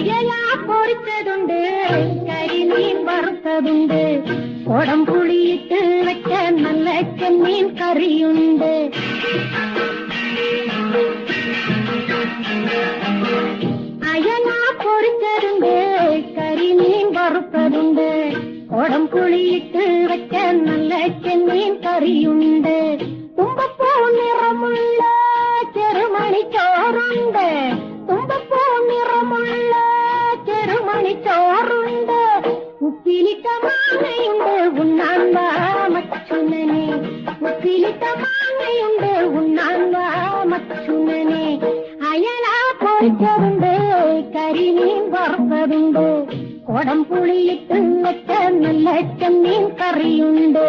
Ayala பொறித்ததுண்டு கறி மீன் வறுத்ததுண்டு. குடம் புளியிட்டு வைக்க நல்ல செம்மீன் கறியுண்டு. அயலா பொறித்ததுண்டு கறி மீன் வறுப்பதுண்டு குடம் புளியிட்டு வைக்க நல்ல செம்மீன் கறியுண்டு. கும்பப்பூ நிறமுள்ள செருமணி சோறுண்டு. മാങ്ങയുണ്ട് ഉണ്ണാൻ വാ മച്ചുനനെ മാങ്ങയുണ്ട് ഉണ്ണാൻ വാ മച്ചുനനെ അയല പൊരിച്ചതുണ്ട് കരിമീൻ വറുത്തതുണ്ട് കുടം പുളിയിട്ട് വെച്ച നല്ല ചെമ്മീൻ കറിയുണ്ട്